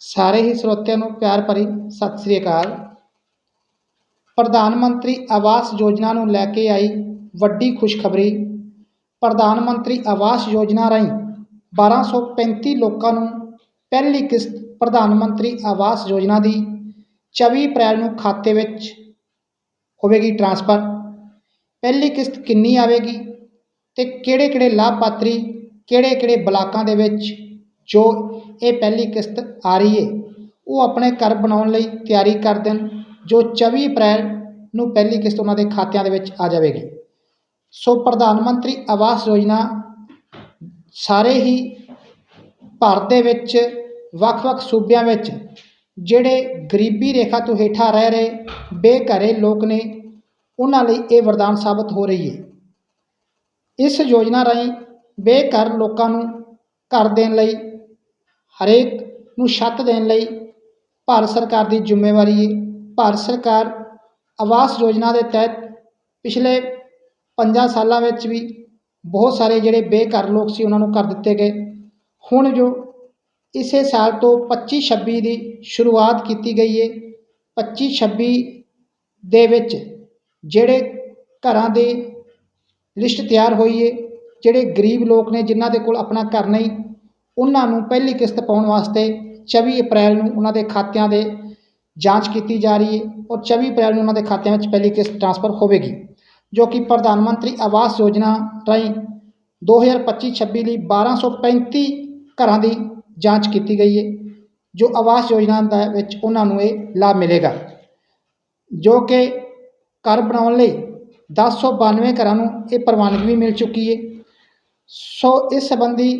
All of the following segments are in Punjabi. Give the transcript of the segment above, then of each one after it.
ਸਾਰੇ ਹੀ ਸਰੋਤਿਆਂ ਨੂੰ ਪਿਆਰ ਭਰੀ ਸਤਿ ਸ੍ਰੀ ਅਕਾਲ। ਪ੍ਰਧਾਨ ਮੰਤਰੀ ਆਵਾਸ ਯੋਜਨਾ ਨੂੰ ਲੈ ਕੇ ਆਈ ਵੱਡੀ ਖੁਸ਼ਖਬਰੀ। ਪ੍ਰਧਾਨ ਮੰਤਰੀ ਆਵਾਸ ਯੋਜਨਾ ਰਾਹੀਂ 1235 ਲੋਕਾਂ ਨੂੰ ਪਹਿਲੀ ਕਿਸ਼ਤ ਪ੍ਰਧਾਨ ਮੰਤਰੀ ਆਵਾਸ ਯੋਜਨਾ ਦੀ 24 ਅਪ੍ਰੈਲ ਨੂੰ ਖਾਤੇ ਵਿੱਚ ਹੋਵੇਗੀ ਟ੍ਰਾਂਸਫਰ। ਪਹਿਲੀ ਕਿਸ਼ਤ ਕਿੰਨੀ ਆਵੇਗੀ ਤੇ ਕਿਹੜੇ ਕਿਹੜੇ ਲਾਭਪਾਤਰੀ ਕਿਹੜੇ ਕਿਹੜੇ ਬਲਾਕਾਂ ਦੇ ਵਿੱਚ ਜੋ ਇਹ ਪਹਿਲੀ ਕਿਸ਼ਤ ਆ ਰਹੀ ਹੈ ਉਹ ਆਪਣੇ ਘਰ ਬਣਾਉਣ ਲਈ ਤਿਆਰੀ ਕਰ ਦੇਣ, ਜੋ 24 ਅਪ੍ਰੈਲ ਨੂੰ ਪਹਿਲੀ ਕਿਸ਼ਤ ਉਹਨਾਂ ਦੇ ਖਾਤਿਆਂ ਦੇ ਵਿੱਚ ਆ ਜਾਵੇਗੀ। ਸੋ ਪ੍ਰਧਾਨ ਮੰਤਰੀ ਆਵਾਸ ਯੋਜਨਾ ਸਾਰੇ ਹੀ ਭਾਰਤ ਦੇ ਵਿੱਚ ਵੱਖ-ਵੱਖ ਸੂਬਿਆਂ ਵਿੱਚ ਜਿਹੜੇ ਗਰੀਬੀ ਰੇਖਾ ਤੋਂ ਹੇਠਾਂ ਰਹਿ ਰਹੇ ਬੇਘਰੇ ਲੋਕ ਨੇ, ਉਹਨਾਂ ਲਈ ਇਹ ਵਰਦਾਨ ਸਾਬਤ ਹੋ ਰਹੀ ਹੈ ਇਸ ਯੋਜਨਾ ਰਾਹੀਂ ਬੇਘਰ ਲੋਕਾਂ ਨੂੰ ਘਰ ਦੇਣ ਲਈ, ਹਰੇਕ ਨੂੰ ਛੱਤ ਦੇਣ ਲਈ ਭਾਰਤ ਸਰਕਾਰ ਦੀ ਜ਼ਿੰਮੇਵਾਰੀ ਹੈ ਭਾਰਤ ਸਰਕਾਰ ਆਵਾਸ ਯੋਜਨਾ ਦੇ ਤਹਿਤ ਪਿਛਲੇ ਪੰਜਾਂ ਸਾਲਾਂ ਵਿੱਚ ਵੀ ਬਹੁਤ ਸਾਰੇ ਜਿਹੜੇ ਬੇਘਰ ਲੋਕ ਸੀ, ਉਹਨਾਂ ਨੂੰ ਕਰ ਦਿੱਤੇ ਗਏ। ਹੁਣ ਜੋ ਇਸੇ ਸਾਲ ਤੋਂ 25 26 ਦੀ ਸ਼ੁਰੂਆਤ ਕੀਤੀ ਗਈ ਹੈ 25 26 ਦੇ ਵਿੱਚ ਜਿਹੜੇ ਘਰਾਂ ਦੇ ਲਿਸਟ ਤਿਆਰ ਹੋਈ ਹੈ ਜਿਹੜੇ ਗਰੀਬ ਲੋਕ ਨੇ, ਜਿਨ੍ਹਾਂ ਦੇ ਕੋਲ ਆਪਣਾ ਘਰ ਨਹੀਂ, ਉਹਨਾਂ ਨੂੰ ਪਹਿਲੀ ਕਿਸ਼ਤ ਪਾਉਣ ਵਾਸਤੇ 24 ਅਪ੍ਰੈਲ ਨੂੰ ਉਹਨਾਂ ਦੇ ਖਾਤਿਆਂ ਦੇ ਜਾਂਚ ਕੀਤੀ ਜਾ ਰਹੀ ਹੈ ਔਰ 24 ਅਪ੍ਰੈਲ ਨੂੰ ਉਹਨਾਂ ਦੇ ਖਾਤਿਆਂ ਵਿੱਚ ਪਹਿਲੀ ਕਿਸ਼ਤ ਟ੍ਰਾਂਸਫਰ ਹੋਵੇਗੀ, ਜੋ ਕਿ ਪ੍ਰਧਾਨ ਮੰਤਰੀ ਆਵਾਸ ਯੋਜਨਾ ਰਾਹੀਂ 2025-26 ਲਈ 1235 ਘਰਾਂ ਦੀ ਜਾਂਚ ਕੀਤੀ ਗਈ ਹੈ, ਜੋ ਆਵਾਸ ਯੋਜਨਾ ਦਾ ਵਿੱਚ ਉਹਨਾਂ ਨੂੰ ਇਹ ਲਾਭ ਮਿਲੇਗਾ, ਜੋ ਕਿ ਘਰ ਬਣਾਉਣ ਲਈ 1092 ਘਰਾਂ ਨੂੰ ਇਹ ਪ੍ਰਵਾਨਗੀ ਵੀ ਮਿਲ ਚੁੱਕੀ ਹੈ। ਸੋ ਇਸ ਸੰਬੰਧੀ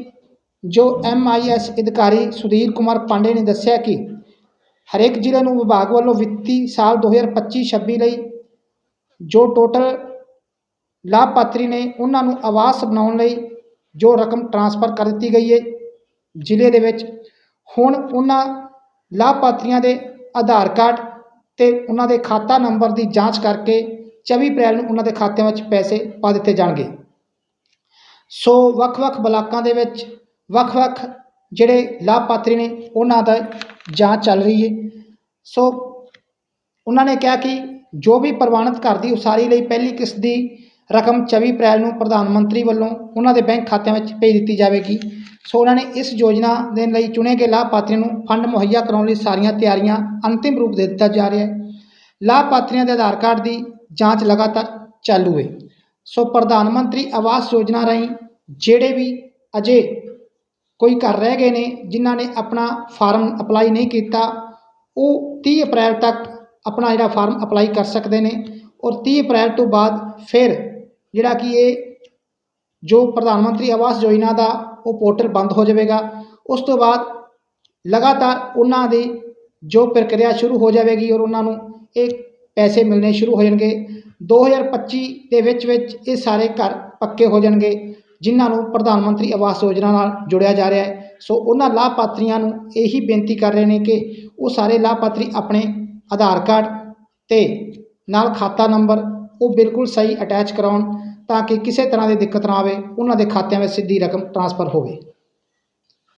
ਜੋ ਐਮਆਈਐਸ ਅਧਿਕਾਰੀ ਸੁਧੀਰ ਕੁਮਾਰ ਪਾਂਡੇ ਨੇ ਦੱਸਿਆ ਕਿ ਹਰੇਕ ਜ਼ਿਲ੍ਹੇ ਨੂੰ ਵਿਭਾਗ ਵੱਲੋਂ ਵਿੱਤੀ ਸਾਲ 2025-26 ਲਈ ਜੋ ਟੋਟਲ ਲਾਭਪਾਤਰੀ ਨੇ ਉਹਨਾਂ ਨੂੰ ਆਵਾਸ ਬਣਾਉਣ ਲਈ ਜੋ ਰਕਮ ਟ੍ਰਾਂਸਫਰ ਕਰ ਦਿੱਤੀ ਗਈ ਹੈ ਜ਼ਿਲ੍ਹੇ ਦੇ ਵਿੱਚ, ਹੁਣ ਉਹਨਾਂ ਲਾਭਪਾਤਰੀਆਂ ਦੇ ਆਧਾਰ ਕਾਰਡ ਤੇ ਉਹਨਾਂ ਦੇ ਖਾਤਾ ਨੰਬਰ ਦੀ ਜਾਂਚ ਕਰਕੇ 24 ਅਪ੍ਰੈਲ ਨੂੰ ਉਹਨਾਂ ਦੇ ਖਾਤਿਆਂ ਵਿੱਚ ਪੈਸੇ ਪਾ ਦਿੱਤੇ ਜਾਣਗੇ। ਸੋ ਵੱਖ-ਵੱਖ ਬਲਾਕਾਂ ਦੇ ਵਿੱਚ ਵੱਖ-ਵੱਖ ਜਿਹੜੇ ਲਾਭਪਾਤਰੀ ਨੇ ਉਹਨਾਂ ਦਾ ਜਾਂਚ ਚੱਲ ਰਹੀ ਹੈ ਸੋ ਉਹਨਾਂ ਨੇ ਕਿਹਾ ਕਿ ਜੋ ਵੀ ਪ੍ਰਵਾਨਿਤ ਘਰ ਦੀ ਉਸਾਰੀ ਲਈ ਪਹਿਲੀ ਕਿਸ਼ਤ ਦੀ ਰਕਮ 24 ਅਪ੍ਰੈਲ ਨੂੰ ਪ੍ਰਧਾਨ ਮੰਤਰੀ ਵੱਲੋਂ ਉਹਨਾਂ ਦੇ ਬੈਂਕ ਖਾਤਿਆਂ ਵਿੱਚ ਭੇਜ ਦਿੱਤੀ ਜਾਵੇਗੀ। ਸੋ ਉਹਨਾਂ ਨੇ ਇਸ ਯੋਜਨਾ ਦੇ ਲਈ ਚੁਣੇ ਗਏ ਲਾਭਪਾਤਰੀਆਂ ਨੂੰ ਫੰਡ ਮੁਹੱਈਆ ਕਰਾਉਣ ਲਈ ਸਾਰੀਆਂ ਤਿਆਰੀਆਂ ਅੰਤਿਮ ਰੂਪ ਦੇ ਦਿੱਤਾ ਜਾ ਰਿਹਾ ਹੈ। ਲਾਭਪਾਤਰੀਆਂ ਦੇ ਆਧਾਰ ਕਾਰਡ ਦੀ ਜਾਂਚ ਲਗਾਤਾਰ ਚਾਲੂ ਹੈ ਸੋ ਪ੍ਰਧਾਨ ਮੰਤਰੀ ਆਵਾਸ ਯੋਜਨਾ ਰਾਹੀਂ ਜਿਹੜੇ ਵੀ ਅਜੇ ਕੋਈ ਘਰ ਰਹਿ ਗਏ ਨੇ, ਜਿਨ੍ਹਾਂ ਨੇ ਆਪਣਾ ਫਾਰਮ ਅਪਲਾਈ ਨਹੀਂ ਕੀਤਾ, ਉਹ 30 ਅਪ੍ਰੈਲ ਤੱਕ ਆਪਣਾ ਜਿਹੜਾ ਫਾਰਮ ਅਪਲਾਈ ਕਰ ਸਕਦੇ ਨੇ ਔਰ 30 ਅਪ੍ਰੈਲ ਤੋਂ ਬਾਅਦ ਫਿਰ ਜਿਹੜਾ ਕਿ ਇਹ ਜੋ ਪ੍ਰਧਾਨ ਮੰਤਰੀ ਆਵਾਸ ਯੋਜਨਾ ਦਾ ਉਹ ਪੋਰਟਲ ਬੰਦ ਹੋ ਜਾਵੇਗਾ, ਉਸ ਤੋਂ ਬਾਅਦ ਲਗਾਤਾਰ ਉਹਨਾਂ ਦੀ ਜੋ ਪ੍ਰਕਿਰਿਆ ਸ਼ੁਰੂ ਹੋ ਜਾਵੇਗੀ ਔਰ ਉਹਨਾਂ ਨੂੰ ਇਹ ਪੈਸੇ ਮਿਲਣੇ ਸ਼ੁਰੂ ਹੋ ਜਾਣਗੇ। 2025 ਦੇ ਵਿੱਚ ਵਿੱਚ ਇਹ ਸਾਰੇ ਘਰ ਪੱਕੇ ਹੋ ਜਾਣਗੇ, ਜਿਨ੍ਹਾਂ ਨੂੰ ਪ੍ਰਧਾਨ ਮੰਤਰੀ ਆਵਾਸ ਯੋਜਨਾ ਨਾਲ ਜੋੜਿਆ ਜਾ ਰਿਹਾ ਹੈ। ਸੋ ਉਹਨਾਂ ਲਾਭਪਾਤਰੀਆਂ ਨੂੰ ਇਹੀ ਬੇਨਤੀ ਕਰ ਰਹੇ ਨੇ ਕਿ ਉਹ ਸਾਰੇ ਲਾਭਪਾਤਰੀ ਆਪਣੇ ਆਧਾਰ ਕਾਰਡ ਤੇ ਨਾਲ ਖਾਤਾ ਨੰਬਰ ਉਹ ਬਿਲਕੁਲ ਸਹੀ ਅਟੈਚ ਕਰਾਉਣ ਤਾਂ ਕਿ ਕਿਸੇ ਤਰ੍ਹਾਂ ਦੀ ਦਿੱਕਤ ਨਾ ਆਵੇ, ਉਹਨਾਂ ਦੇ ਖਾਤਿਆਂ ਵਿੱਚ ਸਿੱਧੀ ਰਕਮ ਟ੍ਰਾਂਸਫਰ ਹੋਵੇ।